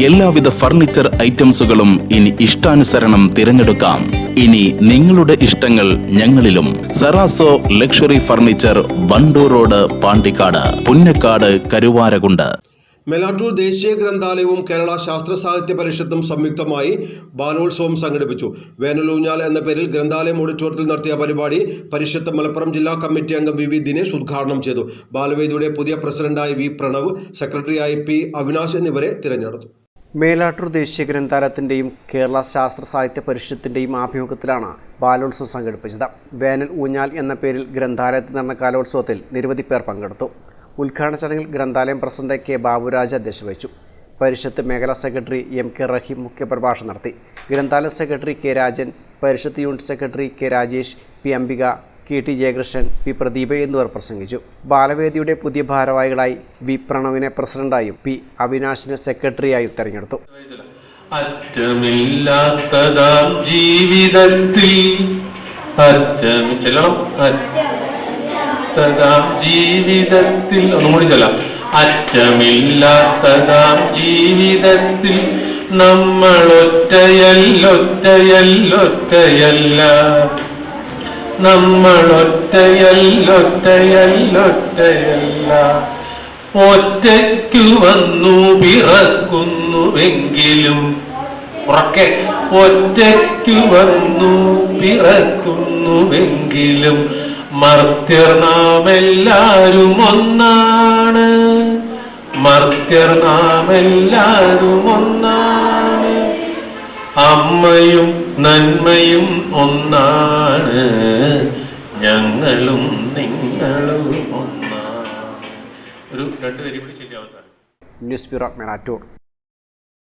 എല്ലാവിധ ഫർണിച്ചർ ഐറ്റംസുകളും ഇനി ഇഷ്ടാനുസരണം തിരഞ്ഞെടുക്കാം. ഇനി നിങ്ങളുടെ ഇഷ്ടങ്ങൾ ഞങ്ങളിലും. സെറാസോ luxury furniture Wandoor road Pandikkad Punnakkad Karuvarakundu. Melattur ദേശീയ ഗ്രന്ഥാലയവും കേരള ശാസ്ത്ര സാഹിത്യ പരിഷത്തും സംയുക്തമായി ബാലോത്സവം സംഘടിപ്പിച്ചു. വേനലൂഞ്ഞാൽ എന്ന പേരിൽ ഗ്രന്ഥാലയം ഓഡിറ്റോറിയത്തിൽ നടത്തിയ പരിപാടി പരിഷത്ത് മലപ്പുറം ജില്ലാ കമ്മിറ്റി അംഗം വി വി ദിനേശ് ഉദ്ഘാടനം ചെയ്തു. ബാലവേദിയുടെ പുതിയ പ്രസിഡന്റായി വി പ്രണവ് സെക്രട്ടറിയായി പി അവിനാശ് എന്നിവരെ തിരഞ്ഞെടുത്തു. മേലാട്ടൂർ ദേശീയ ഗ്രന്ഥാലയത്തിന്റെയും കേരള ശാസ്ത്ര സാഹിത്യ പരിഷത്തിന്റെയും ആഭിമുഖ്യത്തിലാണ് ബാലോത്സവം സംഘടിപ്പിച്ചത്. വേനൽ ഊഞ്ഞാൽ എന്ന പേരിൽ ഗ്രന്ഥാലയത്തിൽ നടന്ന കലോത്സവത്തിൽ നിരവധി പേർ പങ്കെടുത്തു. ഉദ്ഘാടന ചടങ്ങിൽ ഗ്രന്ഥാലയം പ്രസിഡന്റ് കെ ബാബുരാജ് അധ്യക്ഷ വഹിച്ചു പരിഷത്ത് മേഖലാ സെക്രട്ടറി എം കെ റഹീം മുഖ്യപ്രഭാഷണം നടത്തി. ഗ്രന്ഥാലയ secretary K Rajan Parishad unit secretary K Rajesh P Ambika K T Jayakrishnan P Pradeep എന്നിവർ പ്രസംഗിച്ചു. ബാലവേദിയുടെ പുതിയ ഭാരവാഹികളായി വി പ്രണവിനെ പ്രസിഡന്റായും പി അവിനാശിനെ സെക്രട്ടറിയായും തെരഞ്ഞെടുത്തു. അറ്റമില്ലാത്തതാം ജീവിതത്തിൽ അറ്റമി ചെല്ലണം. ജീവിതത്തിൽ ഒന്നുകൂടി ചെല്ലാം. അറ്റമില്ലാത്തതാം ജീവിതത്തിൽ നമ്മൾ ഒറ്റയല്ലൊറ്റയല്ലൊറ്റയല്ല. നമ്മൾ ഒറ്റയല്ലൊറ്റയല്ലൊറ്റയല്ല ഒറ്റയ്ക്കു വന്നു പിറക്കുന്നുവെങ്കിലും ഉറക്കെ ഒറ്റയ്ക്കു വന്നു പിറക്കുന്നുവെങ്കിലും മർത്യർ നാം എല്ലാരും ഒന്നാണ്. മർത്യർ നാം എല്ലാരും ഒന്നാണ്. അമ്മയും നന്മയും ഒന്നാണ്. ഞങ്ങളും നിങ്ങളും ഒന്നാണ്. ഒരു രണ്ടുപേരും കൂടി ശരി അവസാനം ന്യൂസ് ബ്യൂറോ മേലാറ്റൂർ